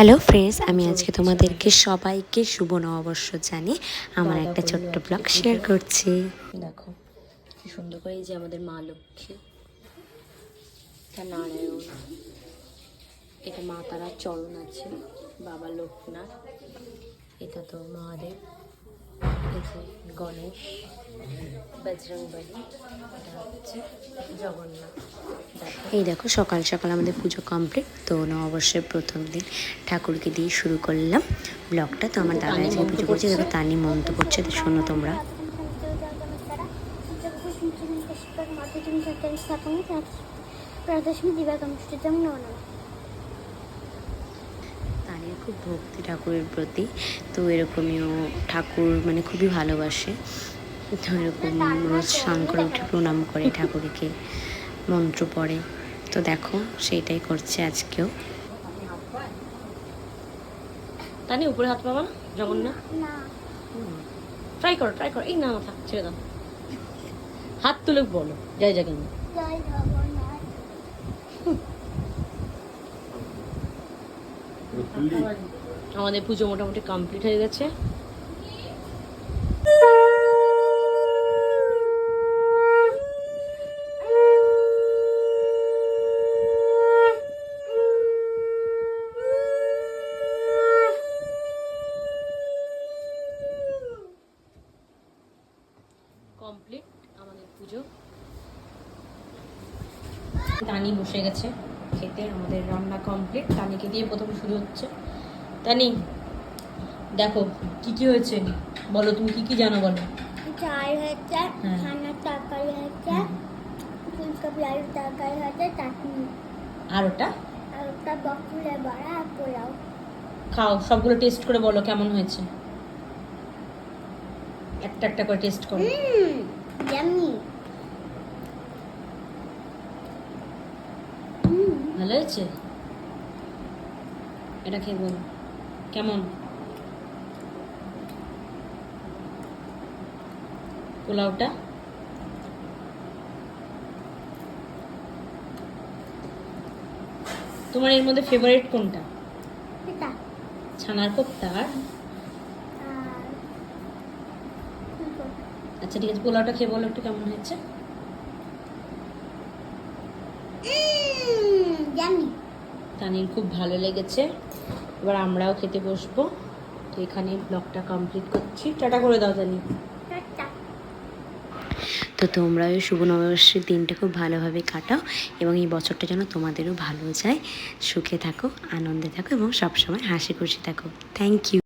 Hello friends আমি আজকে তোমাদেরকে সবাইকে শুভ নববর্ষ জানি। আমার একটা ছোট্ট ব্লগ শেয়ার করছি। দেখো, কি সুন্দর করে এই যে আমাদের মা লক্ষ্মী নারায়ণ, এটা মা তারার চরণ আছে, বাবা লোকনাথ, এটা তো মহাদেব। গণেশ বজরংবলী এটা হচ্ছে জগন্নাথ এই দেখো সকাল সকাল আমাদের পুজো কমপ্লিট তো নববর্ষের প্রথম দিন ঠাকুরকে দিয়ে শুরু করলাম ব্লগটা। তো আমার দাদা আজকে পুজো করছে দেখো তানি মন্ত্র করছে। তো শোনো তোমরা। প্রদর্শনী নম তানির খুব ভক্তি ঠাকুরের প্রতি। তো এরকমইও ঠাকুর মানে খুবই ভালোবাসে। তো এরকম রোজ স্নান করে উঠে প্রণাম করে ঠাকুরকে মন্ত্র পড়ে। তো দেখো সেইটাই করছে আজকেও। তানি উপরে হাত পাবা না জগন্নাথ না। ট্রাই করো ট্রাই করো। এই না থাক ছেড়ে দাও। হাত তুলে বলো জয় জগন্নাথ আমাদের পুজো মোটামুটি কমপ্লিট হয়ে গেছে। কমপ্লিট আমাদের পুজো। তানি বসে গেছে। খেতে আমাদের রান্না কমপ্লিট তানিকে দিয়ে প্রথম শুরু হচ্ছে। তানি দেখো কি কি হয়েছে? বলো তুমি কি কি জানো বলো? চাল হয়েছে হ্যাঁ। ছানার তরকারি হয়েছে ফুলকপি আলুর তরকারি হয়েছে চাটনি। আর ওটা? আর ওটা বকুলের বড়া আর পোলাও। খাও সবগুলো টেস্ট করে বলো কেমন হয়েছে? একটা একটা করে টেস্ট করো। ইয়াম্মি ভালো হয়েছে? এটা খেয়ে বল। কেমন? পোলাওটা? তোমার এর মধ্যে ফেভারিট কোনটা? ছানার কোপ্তা আচ্ছা ঠিক আছে পোলাওটা খেয়ে বলো একটু কেমন হয়েছে ইয়াম্মি তানির খুব ভালো লেগেছে। এবার আমরাও খেতে বসবো। তো এখানে ব্লগটা কমপ্লিট করছি। টাটা করে দাও তানি। তো তোমরাও এই শুভ নববর্ষের দিনটা খুব ভালোভাবে কাটাও এবং এই বছরটা যেন তোমাদেরও ভালো যায়। সুখে থাকো আনন্দে থাকো এবং সবসময় হাসি খুশি থাকো। Thank you